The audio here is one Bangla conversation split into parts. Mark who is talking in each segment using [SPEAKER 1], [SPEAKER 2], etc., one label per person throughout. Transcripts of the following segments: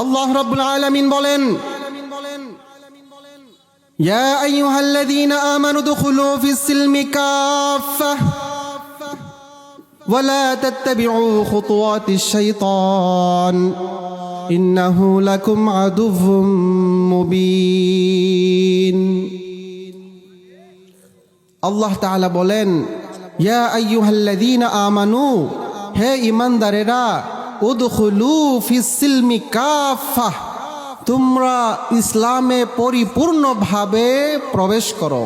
[SPEAKER 1] আল্লাহ রাব্বুল আলামিন বলেন يا أيها الذين آمنوا ادخلوا في السلم كافة ولا تتبعوا خطوات الشيطان إنه لكم عدو مبين আল্লাহ তাআলা বলেন ইয়া আইয়ুহাল্লাযীনা আমানু হে ঈমানদারেরা তোমরা ইসলামে পরিপূর্ণভাবে প্রবেশ করো।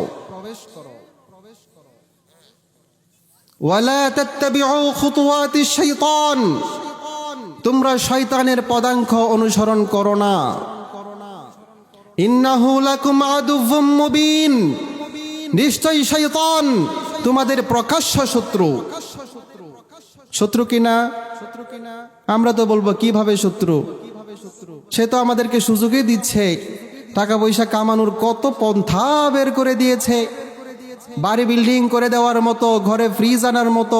[SPEAKER 1] তোমরা শয়তানের পদাঙ্ক অনুসরণ করো না। নিশ্চয়ই শয়তান তোমাদের প্রকাশ্য শত্রু। শত্রু কিনা? আমরা তো বলব, কীভাবে শত্রু? সে তো আমাদেরকে সুযোগই দিচ্ছে। টাকা পয়সা কামানোর কত পন্থা বের করে দিয়েছে। বাড়ি বিল্ডিং করে দেওয়ার মতো, ঘরে ফ্রিজ আনার মতো,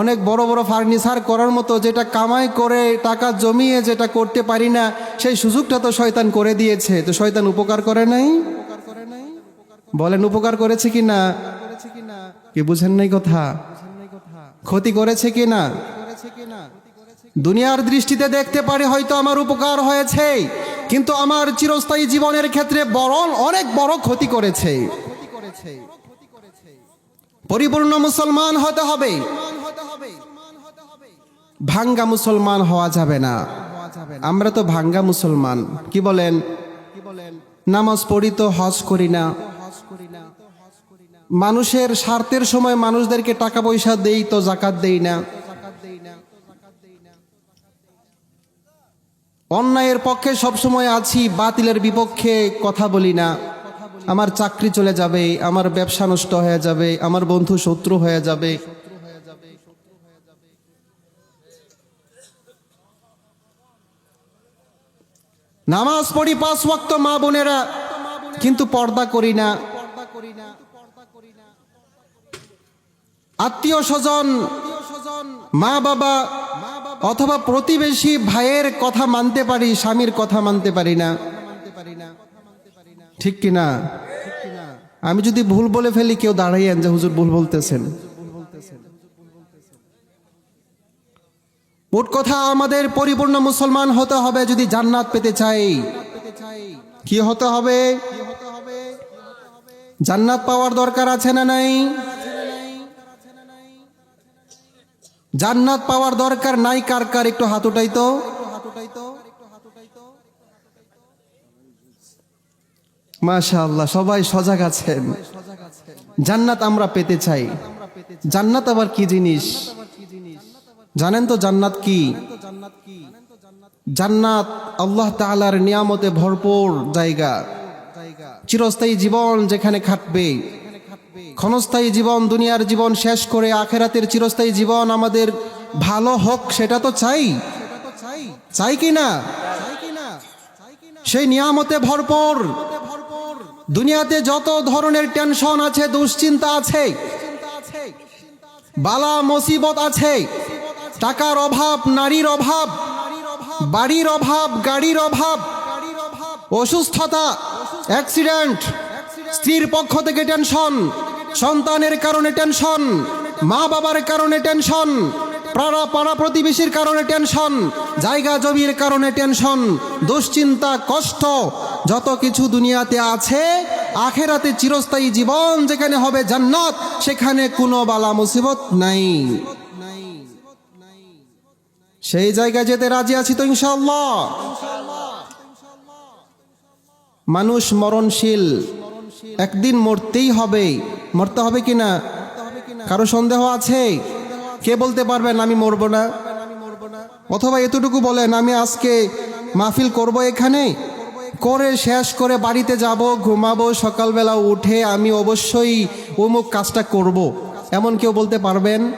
[SPEAKER 1] অনেক বড় বড় ফার্নিচার করার মতো, যেটা কামাই করে, টাকা জমিয়ে যেটা করতে পারি না, সেই সুযোগটা তো শয়তান করে দিয়েছে। তো শয়তান উপকার করে নাই? বলেন, উপকার করেছে কি না কি বুঝেন নাই কথা? ক্ষতি করেছে কি না দুনিয়ার দৃষ্টিতে দেখতে পারি হয়তো আমার উপকার হয়েছে, কিন্তু আমার চিরস্থায়ী জীবনের ক্ষেত্রে বরং অনেক বড় ক্ষতি করেছে। পরিপূর্ণ মুসলমান হতে হবে। ভাঙ্গা মুসলমান হওয়া যাবে না। আমরা তো ভাঙ্গা মুসলমান। কি বলেন? নামাজ পড়ি তো হজ করি না। মানুষের স্বার্থের সময় মানুষদেরকে টাকা পয়সা দেই তো জাকাত দেই না। অন্যায়ের পক্ষে সবসময় আছি, বাতিলের বিপক্ষে কথা বলি না। আমার চাকরি চলে যাবে, আমার ব্যবসা নষ্ট হয়ে যাবে, আমার বন্ধু শত্রু হয়ে যাবে। নামাজ পড়ি পাঁচ ওয়াক্ত মা বোনেরা, কিন্তু পর্দা করি না। আত্মীয় স্বজন, মা বাবা অথবা প্রতিবেশী ভাইয়ের কথা মানতে পারি, স্বামীর কথা মানতে পারি না। ঠিক কিনা আমি যদি ভুল বলে ফেলি, কেউ দাঁড়াইয়েন যে হুজুর ভুল বলতেছেন। মোট কথা, আমাদের পরিপূর্ণ মুসলমান হতে হবে যদি জান্নাত পেতে চাই। কি হতে হবে? জান্নাত পাওয়ার দরকার আছে না নাই? জান্নাত পাওয়ার দরকার নাই, কার কার একটু হাত উঠাই তো। মাশাআল্লাহ, সবাই সজাগ আছেন। জান্নাত আমরা পেতে চাই। জান্নাত আবার কি জিনিস? জানেন তো জান্নাত কি? জান্নাত আল্লাহ তাআলার নিয়ামতে ভরপুর জায়গা। চিরস্থায়ী জীবন যেখানে খাটবে। ক্ষণস্থায়ী জীবন দুনিয়ার জীবন শেষ করে আখেরাতের চিরস্থায়ী জীবন আমাদের ভালো হোক সেটা তো চাই। চাই। কি না? সেই নিয়ামতে ভরপুর। দুনিয়াতে যত ধরনের টেনশন আছে দুশ্চিন্তা আছে বালা মুসিবত আছে টাকার অভাব নারীর অভাব বাড়ির অভাব গাড়ির অভাব অসুস্থতা। অ্যাক্সিডেন্ট স্ত্রীর পক্ষ থেকে টেনশন, সন্তানের কারণে টেনশন, মা বাবার কারণে টেনশন, পাড়া পাড়া প্রতিবেশীর কারণে টেনশন, জায়গা জমির কারণে টেনশন, দুশ্চিন্তা, কষ্ট, যত কিছু দুনিয়াতে আছে, আখেরাতে চিরস্থায়ী জীবন যেখানে হবে জান্নাত, সেখানে কোনো বালা মুসিবত নাই। সেই জায়গায় যেতে রাজি আছি তো ইনশাল্লাহ মানুষ মরণশীল একদিন মরতেই হবে। মরতে হবে কি না কারও সন্দেহ আছে? কে বলতে পারবেন আমি মরবো না? অথবা এতটুকু বলেন, আমি আজকে মাহফিল করব এখানে? করে শেষ করে বাড়িতে যাব, ঘুমাবো, সকালবেলা উঠে আমি অবশ্যই অমুক কাজটা করব। এমন কেউ বলতে পারবেন?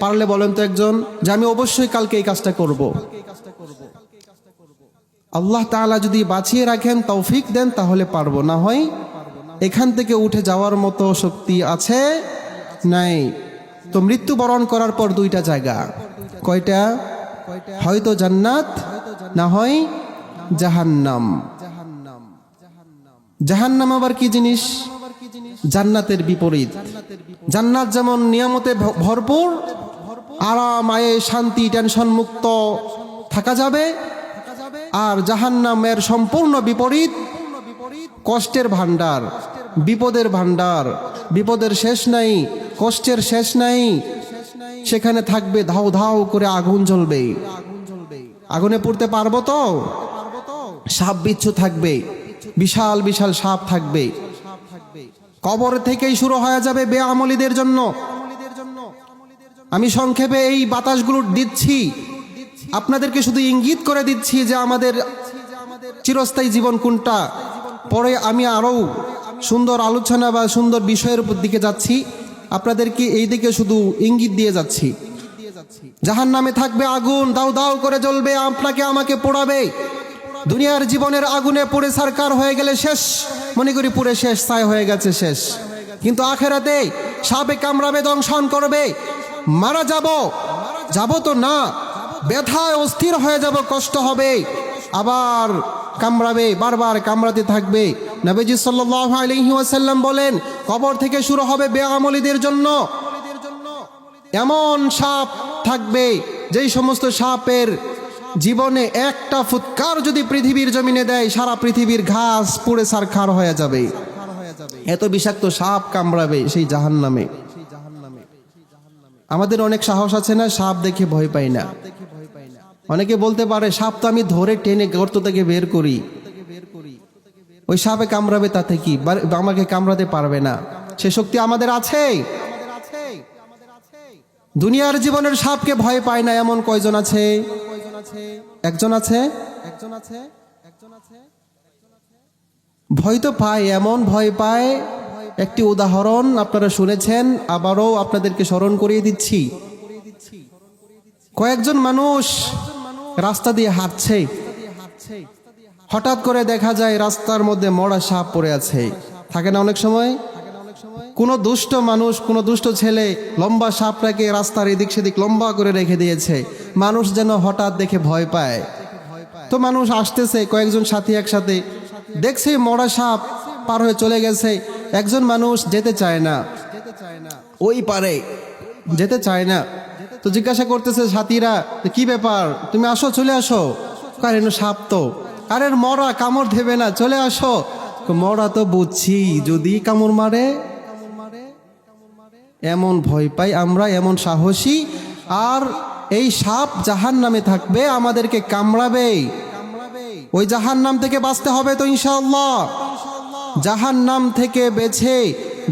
[SPEAKER 1] পারলে বলেন তো একজন, যে আমি অবশ্যই কালকে এই কাজটা করব। আল্লাহ তাআলা যদি বাঁচিয়ে রাখেন, তৌফিক দেন, তাহলে পারব। না হয় এখান থেকে উঠে যাওয়ার মতো শক্তি আছে নাই। তো মৃত্যুবরণ করার পর দুইটা জায়গা। কয়টা? হয়তো জান্নাত, না হয় জাহান্নাম। জাহান্নাম আবার কি জিনিস? জান্নাতের বিপরীত। জান্নাত যেমন নিয়ামতে ভরপুর, আরাম আয়ে শান্তি, টেনশন মুক্ত থাকা যাবে, আর জাহান্নামের সম্পূর্ণ বিপরীত কষ্টের ভান্ডার বিপদের ভান্ডার বিপদের শেষ নাই, কষ্টের শেষ নাই। সেখানে থাকবে ধাও ধাও করে আগুন জ্বলবে। আগুনে পড়তে পারব তো? সাপ বিচ্ছু থাকবে, বিশাল বিশাল সাপ থাকবে। কবর থেকেই শুরু হয়ে যাবে বেআমলিদের জন্য। আমি সংক্ষেপে এই বাতাসগুলো দিচ্ছি। আপনাদেরকে শুধু ইঙ্গিত করে দিচ্ছি যে আমাদের চিরস্থায়ী জীবন কোনটা? পরে আমি আরও সুন্দর আলোচনা বা সুন্দর বিষয়ের উপর দিকে যাচ্ছি। আপনাদেরকে এই দিকে শুধু ইঙ্গিত দিয়ে যাচ্ছি। জাহান নামে থাকবে আগুন, দাও দাও করে জ্বলবে, আপনাকে আমাকে পোড়াবে। দুনিয়ার জীবনের আগুনে পুড়ে সরকার হয়ে গেলে শেষ। মনে করি পুড়ে শেষ, ছাই হয়ে গেছে শেষ। কিন্তু আখেরাতে সাপে কামড়াবে, দংশন করবে। মারা যাব যাব তো না। ব্যথায় অস্থির হয়ে যাব, কষ্ট হবে। আবার কামড়াবে, বারবার কামড়াতে থাকবে। নবীজি সাল্লাল্লাহু আলাইহি ওয়াসাল্লাম বলেন, কবর থেকে শুরু হবে বেআমলীদের জন্য। এমন সাপ থাকবে, যেই সমস্ত সাপের জীবনে একটা ফুৎকার যদি পৃথিবীর জমিনে দেয়, সারা পৃথিবীর ঘাস পুড়ে সারখার হয়ে যাবে। এত বিষাক্ত সাপ কামড়াবে সেই জাহান নামে আমাদের অনেক সাহস আছে না, সাপ দেখে ভয় পাই না। অনেকে বলতে পারে, সাপ তো আমি ধরে টেনে গর্ত থেকে বের করি। ওই সাপে কামড়াবে তাতে কি? আমাকে কামড়াতে পারবে না। সে শক্তি আমাদের আছে। দুনিয়ার জীবনের সাপকে ভয় পায় না এমন কয়জন আছে একজন আছে একজন আছে? একজন আছে? ভয় তো পায়, এমন ভয় পায়। একটি উদাহরণ আপনারা শুনেছেন, আবারও আপনাদেরকে স্মরণ করিয়ে দিচ্ছি। কয়েকজন মানুষ রাস্তা দিয়ে হাঁটছে। হঠাৎ করে দেখা যায় রাস্তার মধ্যে মরা সাপ পড়ে আছে। থাকে না অনেক সময়? কোনো দুষ্ট মানুষ, কোনো দুষ্ট ছেলে লম্বা সাপটাকে রাস্তার এদিক সেদিক লম্বা করে রেখে দিয়েছে। মানুষ যেন হঠাৎ দেখে ভয় পায়। তো মানুষ আসতেছে, কয়েকজন সাথী একসাথে। দেখছে মরা সাপ পার হয়ে চলে গেছে। একজন মানুষ যেতে চায় না। ওই পারে যেতে চায় না। তো জিজ্ঞাসা করতেছে, সাথীরা, কি ব্যাপার? তুমি আসো, চলে আসো। কারেন সাপ তো? আরে মরা, কামড় দেবে না, চলে আসো। মরা তো বুঝছি, যদি কামড় মারে, এমন ভয় পাই আমরা, এমন সাহসী, আর এই সাপ জাহান নামে থাকবে, আমাদেরকে কামড়াবে। ওই জাহান নাম থেকে বাঁচতে হবে তো ইনশাআল্লাহ। জাহান নাম থেকে বেছে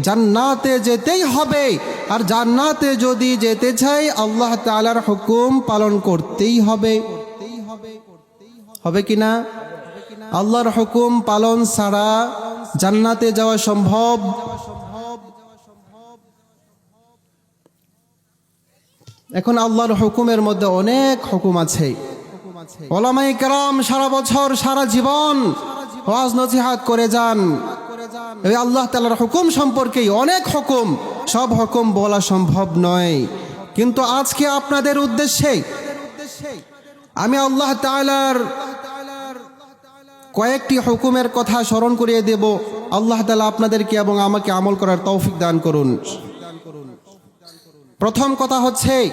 [SPEAKER 1] জান্নাতে যেতেই হবে। আর জান্নাতে যদি যেতে চাই, আল্লাহ তাআলার হুকুম পালন করতেই হবে। হবে কি না আল্লাহর হুকুম পালন ছাড়া জান্নাতে যাওয়া সম্ভব? এখন আল্লাহর হুকুমের মধ্যে অনেক হুকুম আছে। ওলামাই কেরাম সারা বছর, সারা জীবন ওয়াজ নসিহাত করে যান। আল্লাহ তালার হুকুম সম্পর্কেই অনেক হুকুম। সব হুকুম বলা সম্ভব নয়। কিন্তু আজকে আপনাদের উদ্দেশ্যে আমি আল্লাহ তাআলার কয়েকটি হুকুমের কথা স্মরণ করিয়ে দেব। আল্লাহ তালা আপনাদেরকে এবং আমাকে আমল করার তৌফিক দান করুন। প্রথম কথা হচ্ছে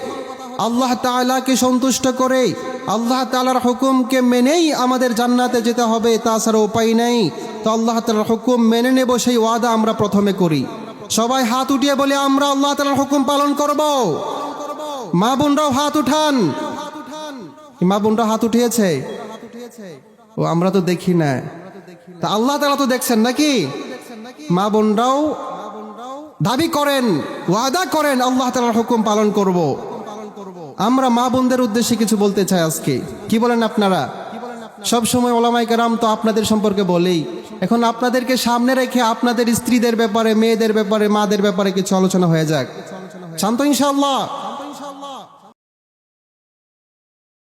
[SPEAKER 1] আল্লাহ তাআলাকে সন্তুষ্ট করে, আল্লাহ তাআলার হুকুমকে মেনেই আমাদের জান্নাতে যেতে হবে, তাছাড়া উপায় নেই। তো আল্লাহ তালার হুকুম মেনে নেব, সেই ওয়াদা আমরা প্রথমে করি। সবাই হাত উঠিয়ে বলে, আমরা আল্লাহ তালার হুকুম পালন করব। মা বোনরাও হাত উঠান। মা বোনরা হাত উঠিয়েছে? ও, আমরা তো দেখি না। তা আল্লাহ তালা তো দেখছেন নাকি? মা বোনরাও দাবি করেন, ওয়াদা করেন, আল্লাহ তালার হুকুম পালন করব। আমরা মা বোনদের উদ্দেশ্যে কিছু বলতে চাই আজকে। কি বলেন আপনারা? সব সময় ওলামাই রাম তো আপনাদের সম্পর্কে বলেই। এখন আপনাদেরকে সামনে রেখে আপনাদের স্ত্রীদের ব্যাপারে, মেয়েদের ব্যাপারে, মাদের ব্যাপারে কিছু আলোচনা হয়ে যাক। শান্ত ইনশাআল্লাহ।